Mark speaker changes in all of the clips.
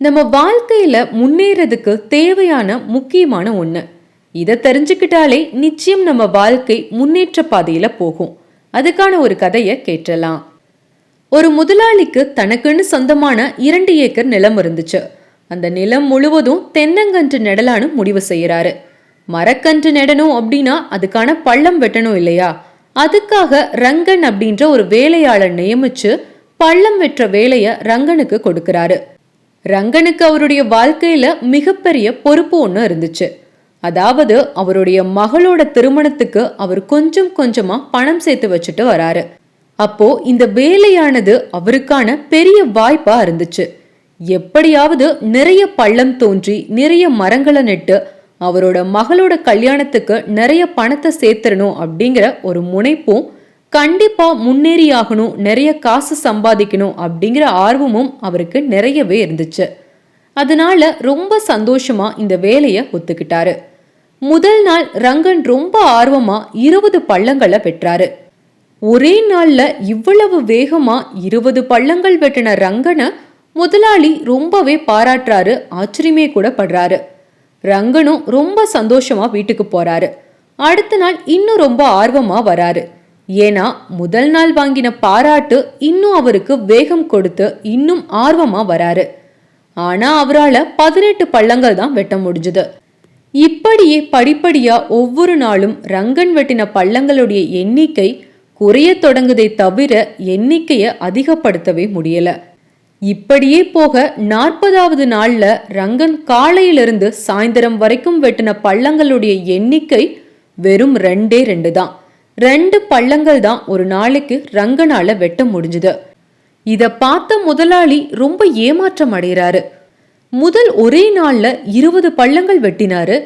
Speaker 1: நம்ம வாழ்க்கையில முன்னேறதுக்கு தேவையான முக்கியமான ஒன்று இதை தெரிஞ்சுக்கிட்டாலே நிச்சயம் நம்ம வாழ்க்கை முன்னேற்ற பாதையில போகும். அதுக்கான ஒரு கதையை கேட்டலாம். ஒரு முதலாளிக்கு தனக்குன்னு சொந்தமான இரண்டு ஏக்கர் நிலம் இருந்துச்சு. அந்த நிலம் முழுவதும் தென்னங்கன்று நடலான்னு முடிவு செய்கிறாரு மரக்கன்று நடணும் அப்படின்னா அதுக்கான பள்ளம் வெட்டணும் இல்லையா? அதுக்காக ரங்கன் அப்படின்ற ஒரு வேலையாளர் நியமிச்சு பள்ளம் வெட்டுற வேலையை ரங்கனுக்கு கொடுக்கிறாரு. ரங்கனுக்கு அவருடைய வாழ்க்கையில மிகப்பெரிய பொறுப்பு ஒன்று இருந்துச்சு. அதாவது அவருடைய மகளோட திருமணத்துக்கு அவர் கொஞ்சம் கொஞ்சமா பணம் சேர்த்து வச்சுட்டு வராரு. அப்போ இந்த வேலையானது அவருக்கான பெரிய வாய்ப்பா இருந்துச்சு. எப்படியாவது நிறைய பள்ளம் தோன்றி நிறைய மரங்களை நட்டு அவரோட மகளோட கல்யாணத்துக்கு நிறைய பணத்தை சேர்த்துடணும் அப்படிங்கிற ஒரு முனைப்பும் கண்டிப்பாக முன்னேறி ஆகணும் நிறைய காசு சம்பாதிக்கணும் அப்படிங்கிற ஆர்வமும் அவருக்கு நிறையவே இருந்துச்சு. அதனால ரொம்ப சந்தோஷமா இந்த வேலையை ஒத்துக்கிட்டாரு. முதல் நாள் ரங்கன் ரொம்ப ஆர்வமா இருபது பள்ளங்களை பெற்றாரு. ஒரே நாள்ல இவ்வளவு வேகமா இருபது பள்ளங்கள் வெட்டின ரங்கனை முதலாளி ரொம்பவே பாராட்டுறாரு ஆச்சரியமே கூட படுறாரு. ரங்கனும் ரொம்ப சந்தோஷமா வீட்டுக்கு போறாரு. அடுத்த நாள் இன்னும் ரொம்ப ஆர்வமா வராரு. ஏன்னா முதல் நாள் வாங்கின பாராட்டு இன்னும் அவருக்கு வேகம் கொடுத்து இன்னும் ஆர்வமா வராரு. ஆனா அவரால பதினெட்டு பள்ளங்கள் தான் வெட்ட முடிஞ்சது. இப்படியே படிப்படியா ஒவ்வொரு நாளும் ரங்கன் வெட்டின பள்ளங்களுடைய எண்ணிக்கை குறைய தொடங்குதை தவிர எண்ணிக்கையை அதிகப்படுத்தவே முடியல. இப்படியே போக நாற்பதாவது நாள்ல ரங்கன் காலையிலிருந்து சாயந்தரம் வரைக்கும் வெட்டின பள்ளங்களுடைய எண்ணிக்கை வெறும் ரெண்டே ரெண்டு தான். ரெண்டு பள்ளங்கள் தான் ஒரு நாளைக்கு ரங்கனால வெட்ட முடிஞ்சுது. இத பார்த்த முதலாளி ரொம்ப ஏமாற்றம் அடைகிறாரு. முதல் ஒரே நாள்ல இருபது பள்ளங்கள் வெட்டினாரு.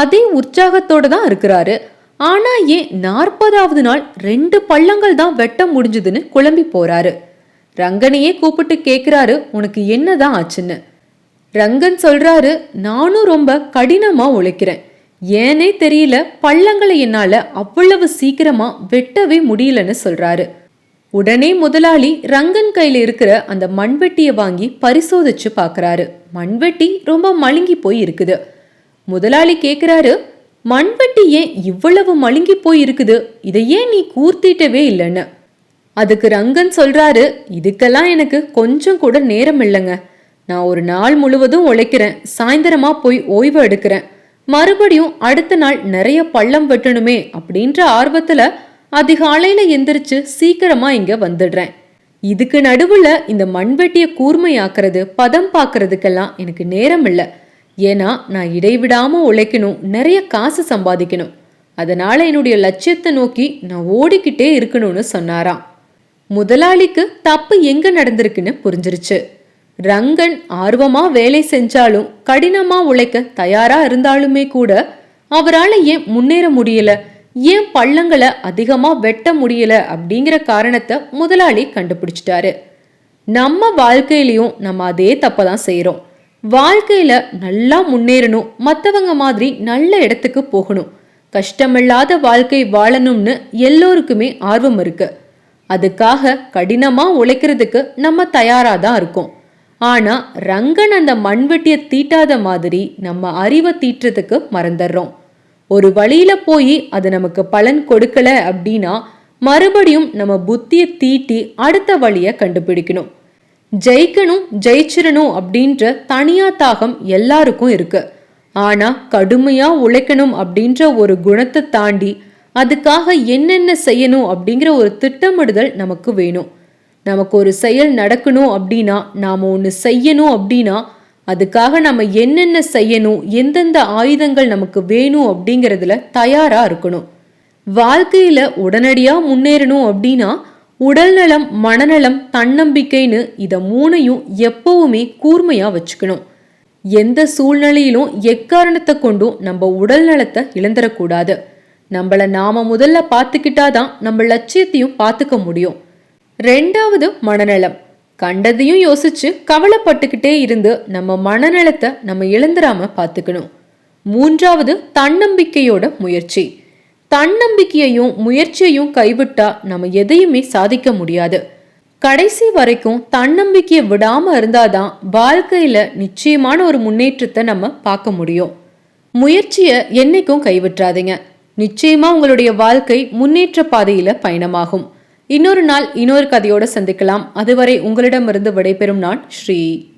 Speaker 1: அதே உற்சாகத்தோட தான் இருக்கிறாரு. ஆனா ஏன் நாற்பதாவது நாள் ரெண்டு பள்ளங்கள் தான் வெட்ட முடிஞ்சதுன்னு குழம்பி போறாரு. ரங்கனையே கூப்பிட்டு கேக்குறாரு உனக்கு என்னதான் ஆச்சுன்னு? ரங்கன் சொல்றாரு நானும் ரொம்ப கடினமா உழைக்கிறேன். ஏனே தெரியல பள்ளங்களை என்னால அவ்வளவு சீக்கிரமா வெட்டவே முடியலன்னு சொல்றாரு. உடனே முதலாளி ரங்கன் கையில இருக்கிற அந்த மண்வெட்டியை வாங்கி பரிசோதிச்சு பார்க்குறாரு மண்வெட்டி ரொம்ப மழுங்கி போய் இருக்குது. முதலாளி கேக்குறாரு மண்வெட்டி ஏன் இவ்வளவு மழுங்கி போய் இருக்குது? இதை ஏன் நீ கூர்த்திட்டவே இல்லைன்னு? அதுக்கு ரங்கன் சொல்றாரு இதுக்கெல்லாம் எனக்கு கொஞ்சம் கூட நேரம் இல்லைங்க. நான் ஒரு நாள் முழுவதும் உழைக்கிறேன். சாயந்தரமா போய் ஓய்வு எடுக்கிறேன். மறுபடியும் அடுத்த நாள் நிறைய பள்ளம் வெட்டணுமே அப்படின்ற ஆர்வத்துல அதிகாலையில எந்திரிச்சு சீக்கிரமா இங்க வந்துடுறேன். இதுக்கு நடுவுல இந்த மண்வெட்டிய கூர்மையாக்குறது பதம் பார்க்கறதுக்கெல்லாம் எனக்கு நேரம் இல்லை. ஏன்னா நான் இடைவிடாம உழைக்கணும் நிறைய காசு சம்பாதிக்கணும். அதனால என்னுடைய லட்சியத்தை நோக்கி நான் ஓடிக்கிட்டே இருக்கணும்னு சொன்னாராம். முதலாளிக்கு தப்பு எங்க நடந்திருக்குன்னு புரிஞ்சிருச்சு. ரங்கன் ஆர்வமா வேலை செஞ்சாலும் கடினமா உழைக்க தயாரா இருந்தாலுமே கூட அவரால் ஏன் முன்னேற முடியல? ஏன் பள்ளங்களை அதிகமா வெட்ட முடியல? அப்படிங்கிற காரணத்தை முதலாளி கண்டுபிடிச்சிட்டாரு. நம்ம வாழ்க்கையிலையும் நம்ம அதே தப்பை தான் செய்கிறோம் வாழ்க்கையில நல்லா முன்னேறணும் மற்றவங்க மாதிரி நல்ல இடத்துக்கு போகணும். கஷ்டமில்லாத வாழ்க்கை வாழணும்னு எல்லோருக்குமே ஆர்வம் இருக்கு. அதுக்காக கடினமாக உழைக்கிறதுக்கு நம்ம தயாராக தான் இருக்கோம். ஆனா ரங்கன் அந்த மண்வெட்டிய தீட்டாத மாதிரி நம்ம அறிவை தீட்டுறதுக்கு மறந்துடுறோம். ஒரு வழியில போய் அது நமக்கு பலன் கொடுக்கல அப்படின்னா மறுபடியும் நம்ம புத்திய தீட்டி அடுத்த வழிய கண்டுபிடிக்கணும். ஜெயிக்கணும் ஜெயிச்சிடணும் அப்படின்ற தனியா தாகம் எல்லாருக்கும் இருக்கு. ஆனா கடுமையா உழைக்கணும் அப்படின்ற ஒரு குணத்தை தாண்டி அதுக்காக என்னென்ன செய்யணும் அப்படிங்கிற ஒரு திட்டமிடுதல் நமக்கு வேணும். நமக்கு ஒரு செயல் நடக்கணும் அப்படின்னா நாம் ஒன்று செய்யணும் அப்படின்னா அதுக்காக நம்ம என்னென்ன செய்யணும் எந்தெந்த ஆயுதங்கள் நமக்கு வேணும் அப்படிங்கிறதுல தயாராக இருக்கணும். வாழ்க்கையில் உடனடியாக முன்னேறணும் அப்படின்னா உடல்நலம் மனநலம் தன்னம்பிக்கைன்னு இதை மூணையும் எப்பவுமே கூர்மையாக வச்சுக்கணும். எந்த சூழ்நிலையிலும் எக்காரணத்தை கொண்டும் நம்ம உடல் நலத்தை இழந்துடக்கூடாது நம்மளை நாம முதல்ல பார்த்துக்கிட்டாதான் நம்ம லட்சியத்தையும் பார்த்துக்க முடியும். ரெண்டாவது மனநலம். கண்டதையும் யோசிச்சு கவலைப்பட்டுக்கிட்டே இருந்து நம்ம மனநலத்தை நம்ம இழந்துராம பார்த்துக்கணும் மூன்றாவது தன்னம்பிக்கையோட முயற்சி. தன்னம்பிக்கையையும் முயற்சியையும் கைவிட்டா நம்ம எதையுமே சாதிக்க முடியாது. கடைசி வரைக்கும் தன்னம்பிக்கையை விடாம இருந்தாதான் வாழ்க்கையில நிச்சயமான ஒரு முன்னேற்றத்தை நம்ம பார்க்க முடியும். முயற்சியை என்னைக்கும் கைவிட்டுறாதீங்க நிச்சயமா உங்களுடைய வாழ்க்கை முன்னேற்ற பாதையில பயணமாகும். இன்னொரு நாள் இன்னொரு கதையோடு சந்திக்கலாம். அதுவரை உங்களிடமிருந்து விடைபெறும் நான் ஸ்ரீ